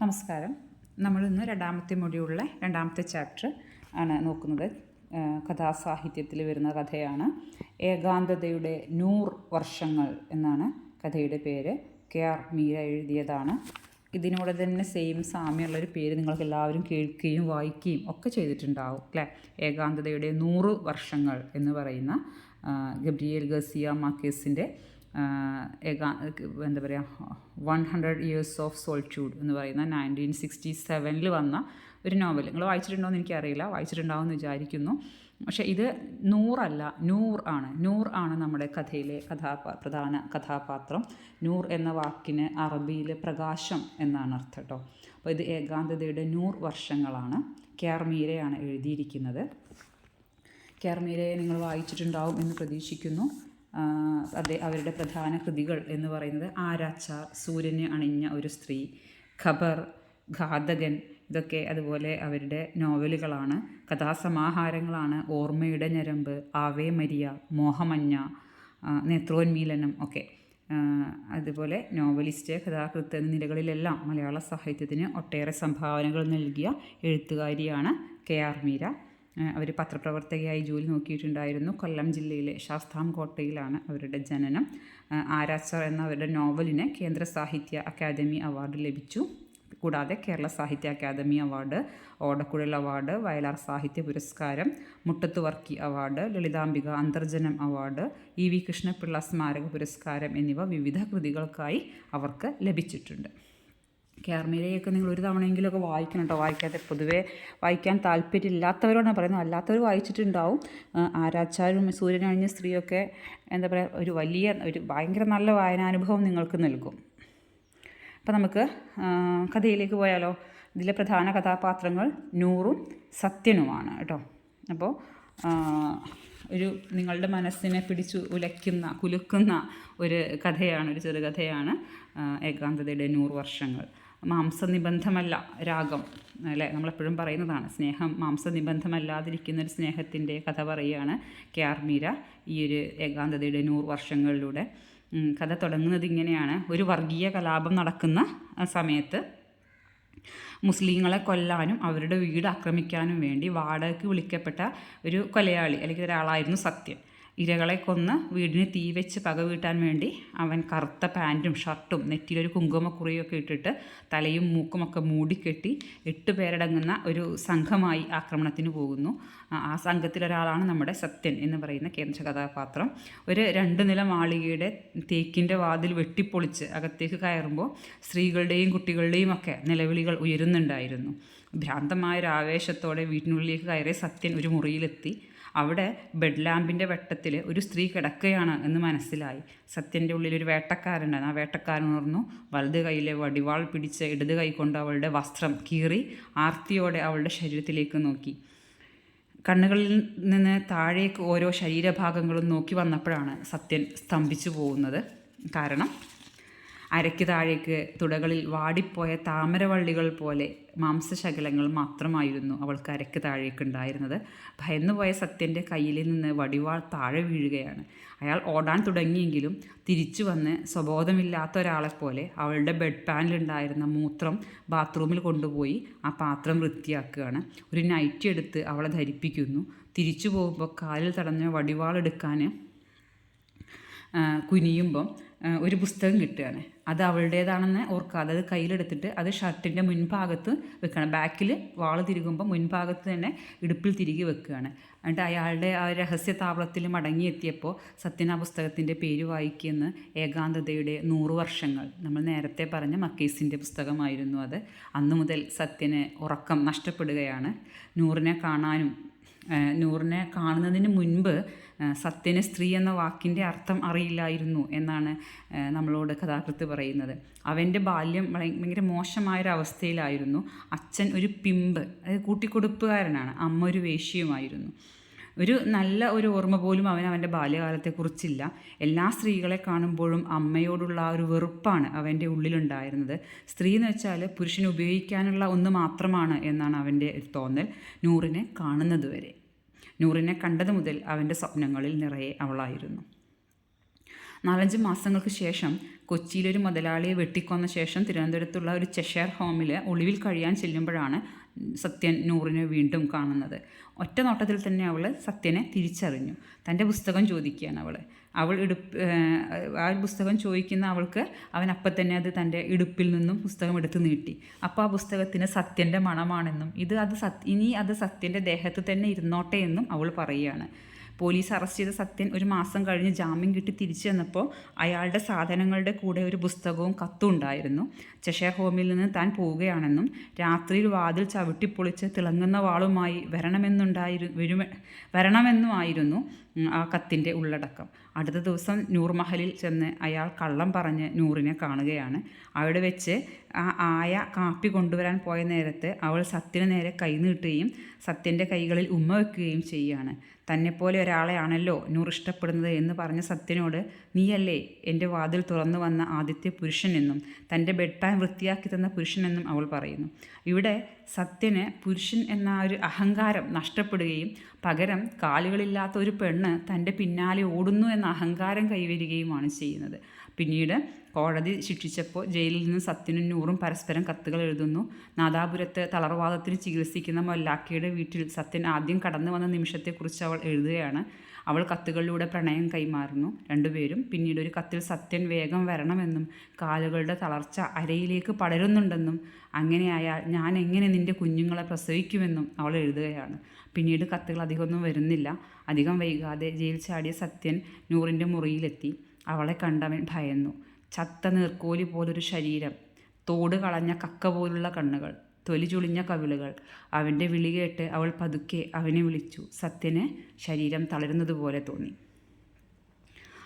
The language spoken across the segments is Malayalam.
നമസ്കാരം. നമ്മളിന്ന് രണ്ടാമത്തെ മൊഴിയുള്ള രണ്ടാമത്തെ ചാപ്റ്റർ ആണ് നോക്കുന്നത്. കഥാസാഹിത്യത്തിൽ വരുന്ന കഥയാണ്. ഏകാന്തതയുടെ നൂർ വർഷങ്ങൾ എന്നാണ് കഥയുടെ പേര്. കെ ആർ മീര എഴുതിയതാണ്. ഇതിനോട് തന്നെ സെയിം സാമ്യമുള്ളൊരു പേര് നിങ്ങൾക്ക് എല്ലാവരും കേൾക്കുകയും വായിക്കുകയും ഒക്കെ ചെയ്തിട്ടുണ്ടാവും അല്ലേ? ഏകാന്തതയുടെ നൂറ് വർഷങ്ങൾ എന്ന് പറയുന്ന ഗബ്രിയേൽ ഗസിയ മാർക്കേസിന്റെ ഏകാ എന്താ പറയുക one hundred years of solitude എന്ന് പറയുന്ന നയന്റീൻ സിക്സ്റ്റി സെവനിൽ വന്ന ഒരു നോവൽ നിങ്ങൾ വായിച്ചിട്ടുണ്ടോ എന്ന് എനിക്കറിയില്ല. വായിച്ചിട്ടുണ്ടാവും എന്ന് വിചാരിക്കുന്നു. പക്ഷേ ഇത് നൂറല്ല നൂർ ആണ്. നൂർ ആണ് നമ്മുടെ കഥയിലെ കഥാപാ പ്രധാന കഥാപാത്രം. നൂർ എന്ന വാക്കിന് അറബിയിൽ പ്രകാശം എന്നാണ് അർത്ഥം കേട്ടോ. അപ്പോൾ ഇത് ഏകാന്തതയുടെ നൂർ വർഷങ്ങളാണ് കേർമീരയാണ് എഴുതിയിരിക്കുന്നത്. കേർമീരയെ നിങ്ങൾ വായിച്ചിട്ടുണ്ടാവും എന്ന് പ്രതീക്ഷിക്കുന്നു. അതെ അവരുടെ പ്രധാന കൃതികൾ എന്ന് പറയുന്നത് ആരാച്ച സൂര്യനെ അണിഞ്ഞ ഒരു സ്ത്രീ ഖബർ ഘാതകൻ ഇതൊക്കെ അതുപോലെ അവരുടെ നോവലുകളാണ്. കഥാസമാഹാരങ്ങളാണ്. ഓർമ്മയുടെ ഞരമ്പ് ആവേ മരിയ മോഹമഞ്ഞ നേത്രോന്മീലനം ഒക്കെ. അതുപോലെ നോവലിസ്റ്റ് കഥാകൃത്ത് എന്നീ നിലകളിലെല്ലാം മലയാള സാഹിത്യത്തിന് ഒട്ടേറെ സംഭാവനകൾ നൽകിയ എഴുത്തുകാരിയാണ് കെ ആർ മീര. അവർ പത്രപ്രവർത്തകയായി ജോലി നോക്കിയിട്ടുണ്ടായിരുന്നു. കൊല്ലം ജില്ലയിലെ ശാസ്താം കോട്ടയിലാണ് അവരുടെ ജനനം. ആരാച്ചർ എന്ന അവരുടെ നോവലിന് കേന്ദ്ര സാഹിത്യ അക്കാദമി അവാർഡ് ലഭിച്ചു. കൂടാതെ Kerala Sahitya Akademi award Odakkuzhal award Vayalar Sahitya Puraskaram Muttathu Varkey award Lalithambika Antharjanam award E V Krishna Pillai Smaraka Puraskaram എന്നിവ വിവിധ കൃതികൾക്കായി അവർക്ക് ലഭിച്ചിട്ടുണ്ട്. ക്യാർമീരയൊക്കെ നിങ്ങൾ ഒരു തവണയെങ്കിലുമൊക്കെ വായിക്കണം കേട്ടോ വായിക്കാതെ പൊതുവേ വായിക്കാൻ താല്പര്യമില്ലാത്തവരോടാണ് പറയുന്നത്. അല്ലാത്തവർ വായിച്ചിട്ടുണ്ടാവും. ആരാച്ചാരും സൂര്യനഴിഞ്ഞ സ്ത്രീയൊക്കെ എന്താ പറയുക ഒരു വലിയ ഒരു ഭയങ്കര നല്ല വായനാനുഭവം നിങ്ങൾക്ക് നൽകും. അപ്പം നമുക്ക് കഥയിലേക്ക് പോയാലോ? ഇതിലെ പ്രധാന കഥാപാത്രങ്ങൾ നൂറും സത്യനുമാണ് കേട്ടോ അപ്പോൾ ഒരു നിങ്ങളുടെ മനസ്സിനെ പിടിച്ചു ഉലയ്ക്കുന്ന കുലുക്കുന്ന ഒരു കഥയാണ് ഒരു ചെറുകഥയാണ് ഏകാന്തതയുടെ നൂറ് വർഷങ്ങൾ. മാംസനിബന്ധമല്ല രാഗം അല്ലേ? നമ്മളെപ്പോഴും പറയുന്നതാണ് സ്നേഹം മാംസനിബന്ധമല്ലാതിരിക്കുന്ന ഒരു സ്നേഹത്തിന്റെ കഥ പറയുകയാണ് കെ ആർ മീര ഈ ഒരു ഏകാന്തതയുടെ നൂറ് വർഷങ്ങളിലൂടെ. കഥ തുടങ്ങുന്നത് ഇങ്ങനെയാണ്. ഒരു വർഗീയ കലാപം നടക്കുന്ന സമയത്ത് മുസ്ലിങ്ങളെ കൊല്ലാനും അവരുടെ വീട് ആക്രമിക്കാനും വേണ്ടി വാടകയ്ക്ക് വിളിക്കപ്പെട്ട ഒരു കൊലയാളി അല്ലെങ്കിൽ ഒരാളായിരുന്നു സത്യൻ. ഇരകളെ കൊന്ന് വീടിന് തീ വെച്ച് പക വീട്ടാൻ വേണ്ടി അവൻ കറുത്ത പാന്റും ഷർട്ടും നെറ്റിയിലൊരു കുങ്കുമക്കുറിയൊക്കെ ഇട്ടിട്ട് തലയും മൂക്കുമൊക്കെ മൂടിക്കെട്ടി എട്ട് പേരടങ്ങുന്ന ഒരു സംഘമായി ആക്രമണത്തിന് പോകുന്നു. ആ- സംഘത്തിലൊരാളാണ് നമ്മുടെ സത്യൻ എന്ന് പറയുന്ന കേന്ദ്ര കഥാപാത്രം. ഒരു രണ്ട് നില മാളികയുടെ തേക്കിന്റെ വാതിൽ വെട്ടിപ്പൊളിച്ച് അകത്തേക്ക് കയറുമ്പോൾ സ്ത്രീകളുടെയും കുട്ടികളുടെയും ഒക്കെ നിലവിളികൾ ഉയരുന്നുണ്ടായിരുന്നു. ഭ്രാന്തമായ ഒരു ആവേശത്തോടെ വീട്ടിനുള്ളിലേക്ക് കയറിയ സത്യൻ ഒരു മുറിയിലെത്തി. അവിടെ ബെഡ് ലാമ്പിന്റെ വെട്ടത്തിൽ ഒരു സ്ത്രീ കിടക്കുകയാണ് എന്ന് മനസ്സിലായി. സത്യന്റെ ഉള്ളിൽ ഒരു വേട്ടക്കാരുണ്ടായിരുന്നു ആ വേട്ടക്കാരൻ ഉണർന്നു. വലത് കൈയിലെ വടിവാൾ പിടിച്ച് ഇടത് കൈ കൊണ്ട് അവളുടെ വസ്ത്രം കീറി ആർത്തിയോടെ അവളുടെ ശരീരത്തിലേക്ക് നോക്കി. കണ്ണുകളിൽ നിന്ന് താഴേക്ക് ഓരോ ശരീരഭാഗങ്ങളും നോക്കി വന്നപ്പോഴാണ് സത്യൻ സ്തംഭിച്ചു പോകുന്നത്. കാരണം അരയ്ക്ക് താഴേക്ക് തുടകളിൽ വാടിപ്പോയ താമരവള്ളികൾ പോലെ മാംസശകലങ്ങൾ മാത്രമായിരുന്നു അവൾക്ക് അരയ്ക്ക് താഴേക്ക് ഉണ്ടായിരുന്നത്. ഭയന്നുപോയ സത്യന്റെ കയ്യിൽ നിന്ന് വടിവാൾ താഴെ വീഴുകയാണ്. അയാൾ ഓടാൻ തുടങ്ങിയെങ്കിലും തിരിച്ചു വന്ന് സ്വബോധമില്ലാത്ത ഒരാളെപ്പോലെ അവളുടെ ബെഡ് പാനിലുണ്ടായിരുന്ന മൂത്രം ബാത്റൂമിൽ കൊണ്ടുപോയി ആ പാത്രം വൃത്തിയാക്കുകയാണ്. ഒരു നൈറ്റി എടുത്ത് അവളെ ധരിപ്പിക്കുന്നു. തിരിച്ചു പോകുമ്പോൾ കാലിൽ തടഞ്ഞ വടിവാൾ എടുക്കാൻ കുനിയുമ്പം ഒരു പുസ്തകം കിട്ടുകയാണ്. അത് അവളുടേതാണെന്ന് ഓർക്കാതെ അത് കയ്യിലെടുത്തിട്ട് അത് ഷർട്ടിന്റെ മുൻഭാഗത്ത് വെക്കണം. ബാക്കിൽ വാൾ തിരുകുമ്പോൾ മുൻഭാഗത്ത് തന്നെ ഇടുപ്പിൽ തിരികെ വെക്കുകയാണ്. എന്നിട്ട് അയാളുടെ ആ രഹസ്യ താവളത്തിൽ മടങ്ങിയെത്തിയപ്പോൾ സത്യൻ ആ പുസ്തകത്തിന്റെ പേര് വായിക്കുന്ന ഏകാന്തതയുടെ നൂറ് വർഷങ്ങൾ. നമ്മൾ നേരത്തെ പറഞ്ഞ മക്കേസിന്റെ പുസ്തകമായിരുന്നു അത്. അന്നു മുതൽ സത്യന് ഉറക്കം നഷ്ടപ്പെടുകയാണ്. നൂറിനെ കാണാനും നൂറിനെ കാണുന്നതിന് മുൻപ് സത്യന് സ്ത്രീ എന്ന വാക്കിന്റെ അർത്ഥം അറിയില്ലായിരുന്നു എന്നാണ് നമ്മളോട് കഥാകൃത്ത് പറയുന്നത്. അവന്റെ ബാല്യം ഭയ- ഭയങ്കര മോശമായൊരവസ്ഥയിലായിരുന്നു. അച്ഛൻ ഒരു പിമ്പ് അതായത് കൂട്ടിക്കൊടുപ്പുകാരനാണ്. അമ്മ ഒരു വേശ്യയുമായിരുന്നു. ഒരു നല്ല ഒരു ഓർമ്മ പോലും അവൻ അവന്റെ ബാല്യകാലത്തെക്കുറിച്ചില്ല. എല്ലാ സ്ത്രീകളെ കാണുമ്പോഴും അമ്മയോടുള്ള ആ ഒരു വെറുപ്പാണ് അവന്റെ ഉള്ളിലുണ്ടായിരുന്നത്. സ്ത്രീ എന്ന് വെച്ചാൽ പുരുഷന് ഉപയോഗിക്കാനുള്ള ഒന്ന് മാത്രമാണ് എന്നാണ് അവന്റെ തോന്നൽ. നൂറിനെ കാണുന്നത് വരെ. നൂറിനെ കണ്ടത് മുതൽ അവന്റെ സ്വപ്നങ്ങളിൽ നിറയെ അവളായിരുന്നു. നാലഞ്ച് മാസങ്ങൾക്ക് ശേഷം കൊച്ചിയിലൊരു മുതലാളിയെ വെട്ടിക്കൊന്ന ശേഷം തിരുവനന്തപുരത്തുള്ള ഒരു ചെഷയർ ഹോമിൽ ഒളിവിൽ കഴിയാൻ ചെല്ലുമ്പോഴാണ് സത്യൻ നൂറിനെ വീണ്ടും കാണുന്നത്. ഒറ്റ നോട്ടത്തിൽ തന്നെ അവൾ സത്യനെ തിരിച്ചറിഞ്ഞു. തന്റെ പുസ്തകം ചോദിക്കുകയാണ് അവൾ അവൾ ഇടുപ്പ് ആ പുസ്തകം ചോദിക്കുന്ന അവൾക്ക് അവൻ അപ്പം തന്നെ അത് തന്റെ ഇടുപ്പിൽ നിന്നും പുസ്തകം എടുത്ത് നീട്ടി. അപ്പോൾ ആ പുസ്തകത്തിന് സത്യന്റെ മണമാണെന്നും ഇത് അത് സത് ഇനി അത് സത്യന്റെ ദേഹത്ത് തന്നെ ഇരുന്നോട്ടെ എന്നും അവൾ പറയുകയാണ്. പോലീസ് അറസ്റ്റ് ചെയ്ത സത്യൻ ഒരു മാസം കഴിഞ്ഞ് ജാമ്യം കിട്ടി തിരിച്ചു വന്നപ്പോൾ അയാളുടെ സാധനങ്ങളുടെ കൂടെ ഒരു പുസ്തകവും കത്തും ഉണ്ടായിരുന്നു. ചെഷയർ ഹോമിൽ നിന്ന് താൻ പോവുകയാണെന്നും രാത്രിയിൽ വാതിൽ ചവിട്ടിപ്പൊളിച്ച് തിളങ്ങുന്ന വാളുമായി വരണമെന്നുണ്ടായിരുന്നു വരുമ വരണമെന്നുമായിരുന്നു. ആ കത്തിന്റെ ഉള്ളടക്കം. അടുത്ത ദിവസം നൂർ മഹലിൽ ചെന്ന് അയാൾ കള്ളം പറഞ്ഞ് നൂറിനെ കാണുകയാണ്. അവിടെ വെച്ച് ആ ആയ കാപ്പി കൊണ്ടുവരാൻ പോയ നേരത്ത് അവൾ സത്യന് നേരെ കൈ നീട്ടുകയും സത്യന്റെ കൈകളിൽ ഉമ്മ വെക്കുകയും ചെയ്യുകയാണ്. തന്നെപ്പോലെ ഒരാളെയാണല്ലോ നൂർ ഇഷ്ടപ്പെടുന്നത് എന്ന് പറഞ്ഞ സത്യനോട് നീയല്ലേ എന്റെ വാതിൽ തുറന്നു വന്ന ആദ്യത്തെ പുരുഷനെന്നും തന്റെ ബെഡ് പാൻ വൃത്തിയാക്കി തന്ന പുരുഷനെന്നും അവൾ പറയുന്നു. ഇവിടെ സത്യന് പുരുഷൻ എന്ന ഒരു അഹങ്കാരം നഷ്ടപ്പെടുകയും പകരം കാലുകളില്ലാത്ത ഒരു പെണ്ണ് തന്റെ പിന്നാലെ ഓടുന്നു എന്ന അഹങ്കാരം കൈവരികയുമാണ് ചെയ്യുന്നത്. പിന്നീട് കോടതി ശിക്ഷിച്ചപ്പോൾ ജയിലിൽ നിന്ന് സത്യനും നൂറും പരസ്പരം കത്തുകൾ എഴുതുന്നു. നാദാപുരത്ത് തളർവാദത്തിന് ചികിത്സിക്കുന്ന മൊല്ലാക്കയുടെ വീട്ടിൽ സത്യൻ ആദ്യം കടന്നു വന്ന നിമിഷത്തെക്കുറിച്ച് അവൾ എഴുതുകയാണ്. അവൾ കത്തുകളിലൂടെ പ്രണയം കൈമാറുന്നു രണ്ടുപേരും. പിന്നീട് ഒരു കത്തിൽ സത്യൻ വേഗം വരണമെന്നും കാലുകളുടെ തളർച്ച അരയിലേക്ക് പടരുന്നുണ്ടെന്നും അങ്ങനെയായാൽ ഞാൻ എങ്ങനെ നിന്റെ കുഞ്ഞുങ്ങളെ പ്രസവിക്കുമെന്നും അവൾ എഴുതുകയാണ്. പിന്നീട് കത്തുകൾ അധികമൊന്നും വരുന്നില്ല. അധികം വൈകാതെ ജയിൽ ചാടിയ സത്യൻ നൂറിന്റെ മുറിയിലെത്തി. അവളെ കണ്ടവൻ ഭയന്നു. ചത്ത നീർക്കോലി പോലൊരു ശരീരം. തോട് കളഞ്ഞ കക്ക പോലുള്ള കണ്ണുകൾ. തൊലി ചുളിഞ്ഞ കവിളുകൾ. അവന്റെ വിളി കേട്ട് അവൾ പതുക്കെ അവനെ വിളിച്ചു. സത്യന് ശരീരം തളരുന്നതുപോലെ തോന്നി.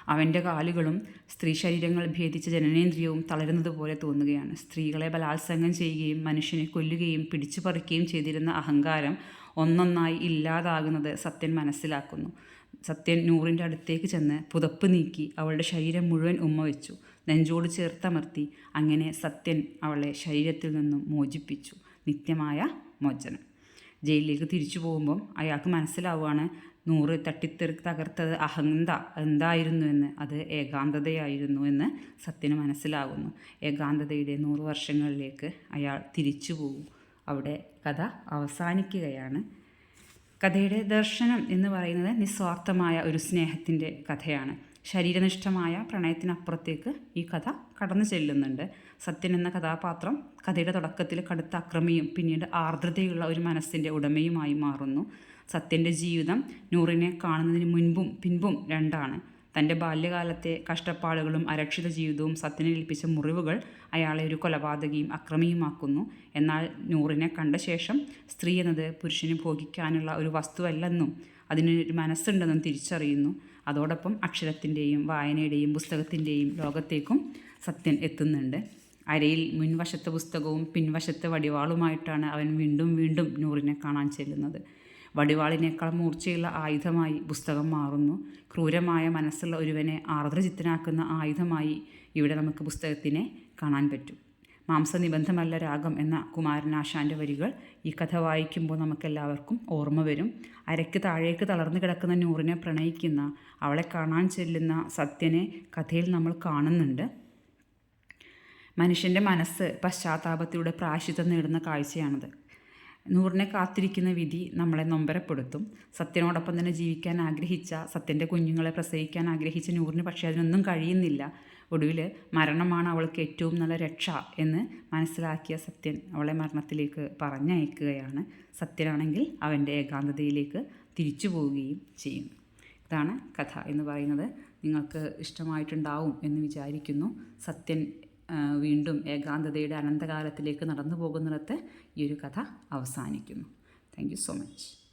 അവന്റെ കാലുകളും സ്ത്രീ ശരീരങ്ങൾ ഭേദിച്ച ജനനേന്ദ്രിയവും തളരുന്നതുപോലെ തോന്നുകയാണ്. സ്ത്രീകളെ ബലാത്സംഗം ചെയ്യുകയും മനുഷ്യനെ കൊല്ലുകയും പിടിച്ചു പറിക്കുകയും ചെയ്തിരുന്ന അഹങ്കാരം ഒന്നൊന്നായി ഇല്ലാതാകുന്നത് സത്യൻ മനസ്സിലാക്കുന്നു. സത്യൻ നൂറിന്റെ അടുത്തേക്ക് ചെന്ന് പുതപ്പ് നീക്കി അവളുടെ ശരീരം മുഴുവൻ ഉമ്മ വെച്ചു. നെഞ്ചോട് ചേർത്തമർത്തി. അങ്ങനെ സത്യൻ അവളെ ശരീരത്തിൽ നിന്നും മോചിപ്പിച്ചു. നിത്യമായ മോചനം. ജയിലിലേക്ക് തിരിച്ചു പോകുമ്പം അയാൾക്ക് മനസ്സിലാവുകയാണ് നൂറ് തട്ടിത്തെറി തകർത്തത് അഹന്ത എന്തായിരുന്നു എന്ന് അത് ഏകാന്തതയായിരുന്നു എന്ന് സത്യന് മനസ്സിലാകുന്നു. ഏകാന്തതയുടെ നൂറ് വർഷങ്ങളിലേക്ക് അയാൾ തിരിച്ചു പോകും. അവിടെ കഥ അവസാനിക്കുകയാണ്. കഥയുടെ ദർശനം എന്ന് പറയുന്നത് നിസ്വാർത്ഥമായ ഒരു സ്നേഹത്തിന്റെ കഥയാണ്. ശരീരനിഷ്ഠമായ പ്രണയത്തിനപ്പുറത്തേക്ക് ഈ കഥ കടന്നു ചെല്ലുന്നുണ്ട്. സത്യൻ എന്ന കഥാപാത്രം കഥയുടെ തുടക്കത്തിൽ കടുത്ത അക്രമിയും പിന്നീട് ആർദ്രതയുള്ള ഒരു മനസ്സിന്റെ ഉടമയുമായി മാറുന്നു. സത്യന്റെ ജീവിതം നൂറിനെ കാണുന്നതിന് മുൻപും പിൻപും രണ്ടാണ്. തന്റെ ബാല്യകാലത്തെ കഷ്ടപ്പാടുകളും അരക്ഷിത ജീവിതവും സത്യനെ ഏൽപ്പിച്ച മുറിവുകൾ അയാളെ ഒരു കൊലപാതകയും അക്രമിയുമാക്കുന്നു. എന്നാൽ നൂറിനെ കണ്ട ശേഷം സ്ത്രീ എന്നത് പുരുഷന് ഭോഗിക്കാനുള്ള ഒരു വസ്തുവല്ലെന്നും അതിനൊരു മനസ്സുണ്ടെന്നും തിരിച്ചറിയുന്നു. അതോടൊപ്പം അക്ഷരത്തിന്റെയും വായനയുടെയും പുസ്തകത്തിന്റെയും ലോകത്തേക്കും സത്യൻ എത്തുന്നുണ്ട്. അരയിൽ മുൻവശത്തെ പുസ്തകവും പിൻവശത്തെ വടിവാളുമായിട്ടാണ് അവൻ വീണ്ടും വീണ്ടും നൂറിനെ കാണാൻ ചെല്ലുന്നത്. വടിവാളിനേക്കാൾ മൂർച്ചയുള്ള ആയുധമായി പുസ്തകം മാറുന്നു. ക്രൂരമായ മനസ്സുള്ള ഒരുവനെ ആർദ്രചിത്തനാക്കുന്ന ആയുധമായി ഇവിടെ നമുക്ക് പുസ്തകത്തിനെ കാണാൻ പറ്റും. മാംസനിബന്ധമല്ല രാഗം എന്ന കുമാരനാശാന്റെ വരികൾ ഈ കഥ വായിക്കുമ്പോൾ നമുക്കെല്ലാവർക്കും ഓർമ്മ വരും. അരയ്ക്ക് താഴേക്ക് തളർന്നു കിടക്കുന്ന നൂറിനെ പ്രണയിക്കുന്ന അവളെ കാണാൻ ചെല്ലുന്ന സത്യനെ കഥയിൽ നമ്മൾ കാണുന്നുണ്ട്. മനുഷ്യന്റെ മനസ്സ് പശ്ചാത്താപത്തിലൂടെ പ്രാശിതം നേടുന്ന കാഴ്ചയാണത്. നൂറിനെ കാത്തിരിക്കുന്ന വിധി നമ്മളെ നൊമ്പരപ്പെടുത്തും. സത്യനോടൊപ്പം തന്നെ ജീവിക്കാൻ ആഗ്രഹിച്ച സത്യന്റെ കുഞ്ഞുങ്ങളെ പ്രസവിക്കാൻ ആഗ്രഹിച്ച നൂറിന് പക്ഷേ അതിനൊന്നും കഴിയുന്നില്ല. ഒടുവിൽ മരണമാണ് അവൾക്ക് ഏറ്റവും നല്ല രക്ഷ എന്ന് മനസ്സിലാക്കിയ സത്യൻ അവളെ മരണത്തിലേക്ക് പറഞ്ഞയക്കുകയാണ്. സത്യനാണെങ്കിൽ അവന്റെ ഏകാന്തതയിലേക്ക് തിരിച്ചു പോവുകയും ചെയ്യും ഇതാണ് കഥ എന്ന് പറയുന്നത്. നിങ്ങൾക്ക് ഇഷ്ടമായിട്ടുണ്ടാവും എന്ന് വിചാരിക്കുന്നു. സത്യൻ വീണ്ടും ഏകാന്തതയുടെ അനന്തകാലത്തിലേക്ക് നടന്നു പോകുന്നിടത്ത് ഈ ഒരു കഥ അവസാനിക്കുന്നു. Thank you so much